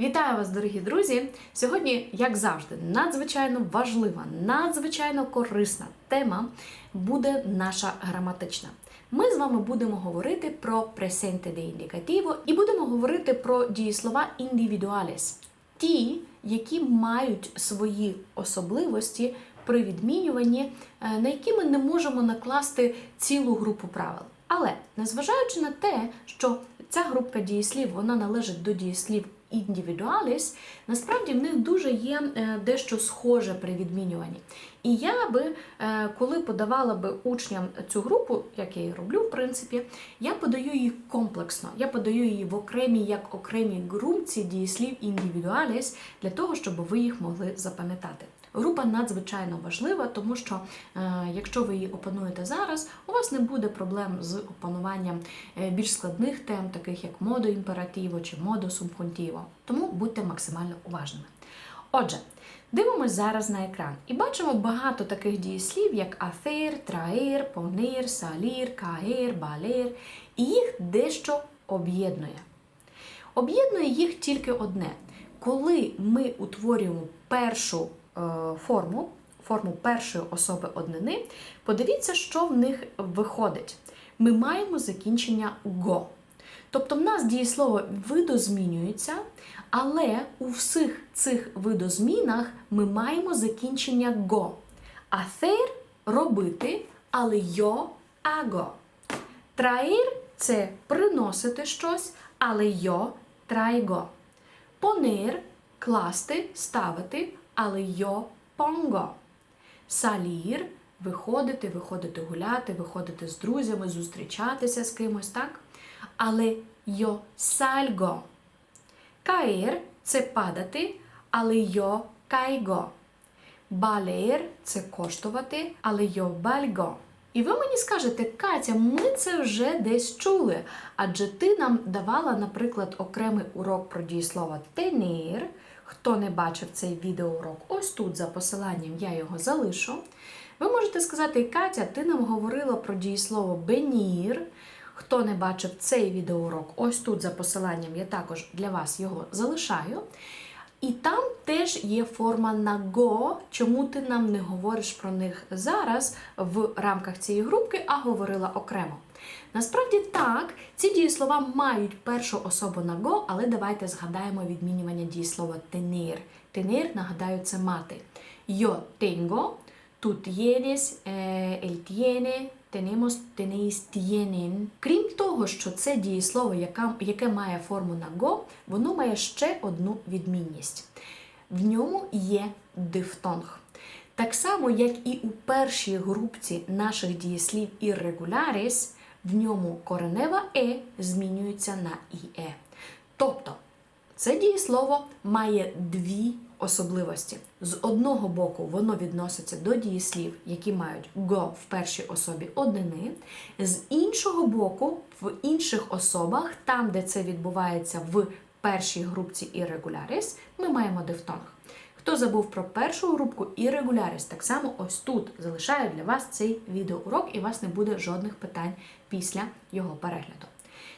Вітаю вас, дорогі друзі! Сьогодні, як завжди, надзвичайно важлива, надзвичайно корисна тема буде наша граматична. Ми з вами будемо говорити про presente de indicativo і будемо говорити про дієслова individuales, ті, які мають свої особливості при відмінюванні, е, на які ми не можемо накласти цілу групу правил. Але незважаючи на те, що ця групка дієслів вона належить до дієслів індивідуаліс, насправді в них дуже є е, дещо схоже при відмінюванні. І я би, е, коли подавала би учням цю групу, як я і роблю, в принципі, я подаю її комплексно. Я подаю її в окремій як окремій грумці дієслів індивідуаліс для того, щоб ви їх могли запам'ятати. Група надзвичайно важлива, тому що е, якщо ви її опануєте зараз, у вас не буде проблем з опануванням е, більш складних тем, таких як модо імперативо чи модо субхунтіво. Тому будьте максимально уважними. Отже, дивимось зараз на екран і бачимо багато таких дієслів, як афер, траер, понер, салір, каер, балер, і їх дещо об'єднує. Об'єднує їх тільки одне. Коли ми утворюємо першу форму, форму першої особи однини, подивіться, що в них виходить. Ми маємо закінчення го. Тобто в нас дієслово видозмінюється, але у всіх цих видозмінах ми маємо закінчення го. Hacer – робити, але йо аго. Traer – це приносити щось, але йо трайго. Понер – класти, ставити, але йо понго. Салір виходити, виходити гуляти, виходити з друзями, зустрічатися з кимось, так? Але йо сальго. Каер це падати, але йо кайго. Балер це коштувати, але йо бальго. І ви мені скажете, Катя, ми це вже десь чули. Адже ти нам давала, наприклад, окремий урок про дієслово тенір. Хто не бачив цей відеоурок, ось тут за посиланням я його залишу. Ви можете сказати, Катя, ти нам говорила про дієслово бенір. Хто не бачив цей відеоурок, ось тут за посиланням я також для вас його залишаю. І там теж є форма на го, чому ти нам не говориш про них зараз в рамках цієї групки, а говорила окремо. Насправді так, ці дієслова мають першу особу на го, але давайте згадаємо відмінювання дієслова tener. Tener, нагадаю, це мати. Yo tengo, tú tienes, eh, él tiene, tenemos, tenéis, tienen. Крім того, що це дієслово, яке має форму на го, воно має ще одну відмінність. В ньому є дифтонг. Так само, як і у першій групці наших дієслів irregularis, в ньому коренева е змінюється на іе. Тобто, це дієслово має дві особливості. З одного боку, воно відноситься до дієслів, які мають го в першій особі однини. З іншого боку, в інших особах, там, де це відбувається в першій групці irregularis, ми маємо дифтонг. Хто забув про першу групку irregularis, так само ось тут залишаю для вас цей відеоурок, і у вас не буде жодних питань після його перегляду.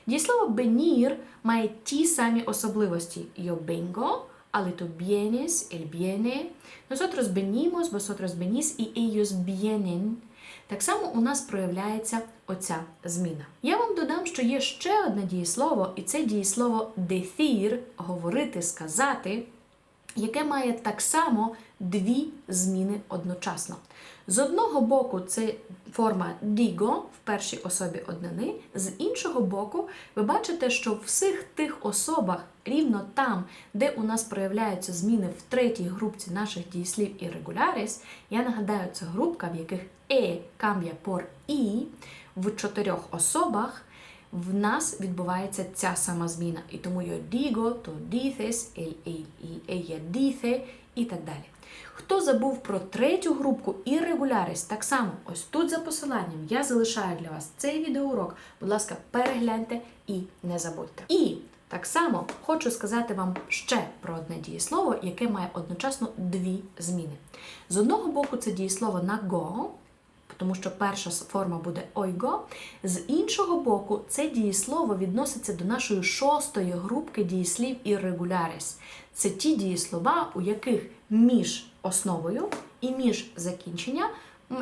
Дієслово бенір має ті самі особливості vengo, але то él viene, nosotros venimos, vosotros venís і ellos vienen. Так само у нас проявляється оця зміна. Я вам додам, що є ще одне дієслово, і це дієслово decir, говорити, сказати, яке має так само дві зміни одночасно. З одного боку, це форма digo в першій особі однини, з іншого боку, ви бачите, що в всіх тих особах, рівно там, де у нас проявляються зміни в третій групці наших дієслів irregularis, я нагадаю, це групка, в яких e cambia por i, в чотирьох особах в нас відбувається ця сама зміна. І тому yo digo, то dices, él, ella dice і так далі. Хто забув про третю групку irregularis, так само ось тут за посиланням я залишаю для вас цей відеоурок. Будь ласка, перегляньте і не забудьте. І так само хочу сказати вам ще про одне дієслово, яке має одночасно дві зміни. З одного боку, це дієслово на go, тому що перша форма буде ойго. З іншого боку, це дієслово відноситься до нашої шостої групки дієслів іррегуляріс. Це ті дієслова, у яких між основою і між закінченням,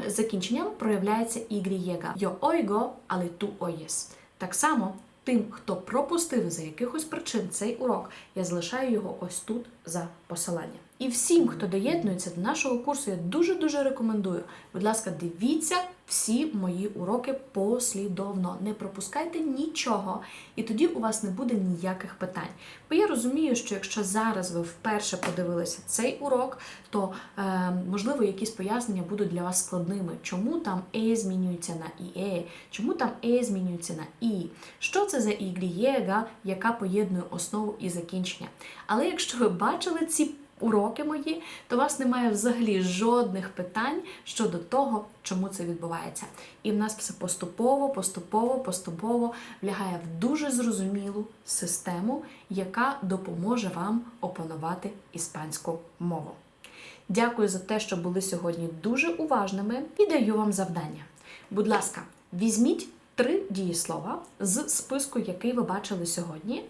закінченням проявляється ігрієга. Йо ойго, але ту оєс. Так само тим, хто пропустив за якихось причин цей урок, я залишаю його ось тут за посиланням. І всім, хто доєднується до нашого курсу, я дуже-дуже рекомендую. Будь ласка, дивіться всі мої уроки послідовно. Не пропускайте нічого, і тоді у вас не буде ніяких питань. Бо я розумію, що якщо зараз ви вперше подивилися цей урок, то е, можливо якісь пояснення будуть для вас складними. Чому там е змінюється на іе, чому там е змінюється на і? Що це за ігрієга, яка поєднує основу і закінчення? Але якщо ви бачили ці уроки мої, то у вас немає взагалі жодних питань щодо того, чому це відбувається. І в нас все поступово, поступово, поступово влягає в дуже зрозумілу систему, яка допоможе вам опанувати іспанську мову. Дякую за те, що були сьогодні дуже уважними і даю вам завдання. Будь ласка, візьміть три дієслова з списку, який ви бачили сьогодні,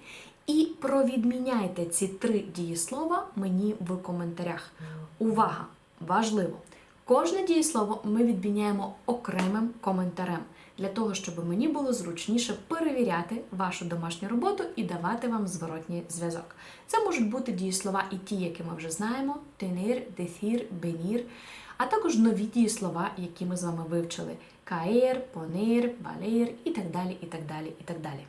і провідміняйте ці три дієслова мені в коментарях. Увага! Важливо! Кожне дієслово ми відміняємо окремим коментарем для того, щоб мені було зручніше перевіряти вашу домашню роботу і давати вам зворотній зв'язок. Це можуть бути дієслова і ті, які ми вже знаємо: tener, decir, venir, а також нові дієслова, які ми з вами вивчили: caer, poner, valer і так далі, і так далі, і так далі.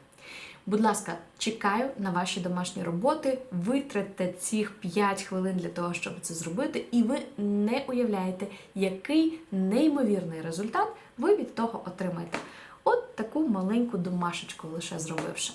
Будь ласка, чекаю на ваші домашні роботи. Витратьте цих 5 хвилин для того, щоб це зробити, і ви не уявляєте, який неймовірний результат ви від того отримаєте. От таку маленьку домашечку лише зробивши.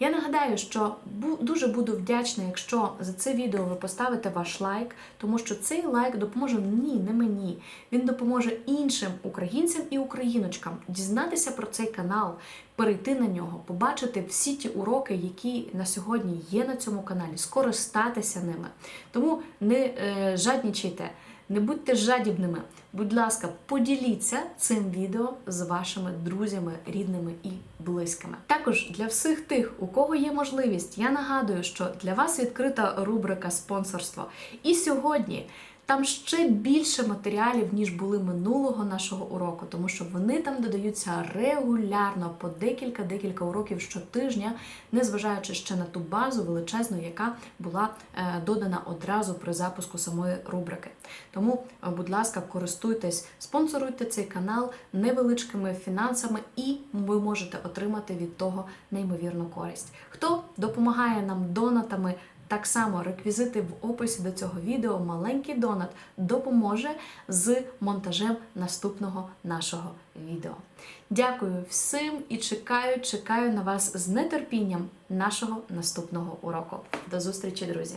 Я нагадаю, що дуже буду вдячна, якщо за це відео ви поставите ваш лайк, тому що цей лайк допоможе мені, не мені. Він допоможе іншим українцям і україночкам дізнатися про цей канал, перейти на нього, побачити всі ті уроки, які на сьогодні є на цьому каналі, скористатися ними. Тому не е, жаднічайте. Не будьте жадібними. Будь ласка, поділіться цим відео з вашими друзями, рідними і близькими. Також для всіх тих, у кого є можливість, я нагадую, що для вас відкрита рубрика спонсорство. І сьогодні там ще більше матеріалів, ніж були минулого нашого уроку, тому що вони там додаються регулярно по декілька-декілька уроків щотижня, незважаючи ще на ту базу величезну, яка була е, додана одразу при запуску самої рубрики. Тому, е, будь ласка, користуйтесь, спонсоруйте цей канал невеличкими фінансами, і ви можете отримати від того неймовірну користь. Хто допомагає нам донатами? Так само реквізити в описі до цього відео, маленький донат допоможе з монтажем наступного нашого відео. Дякую всім і чекаю, чекаю на вас з нетерпінням нашого наступного уроку. До зустрічі, друзі!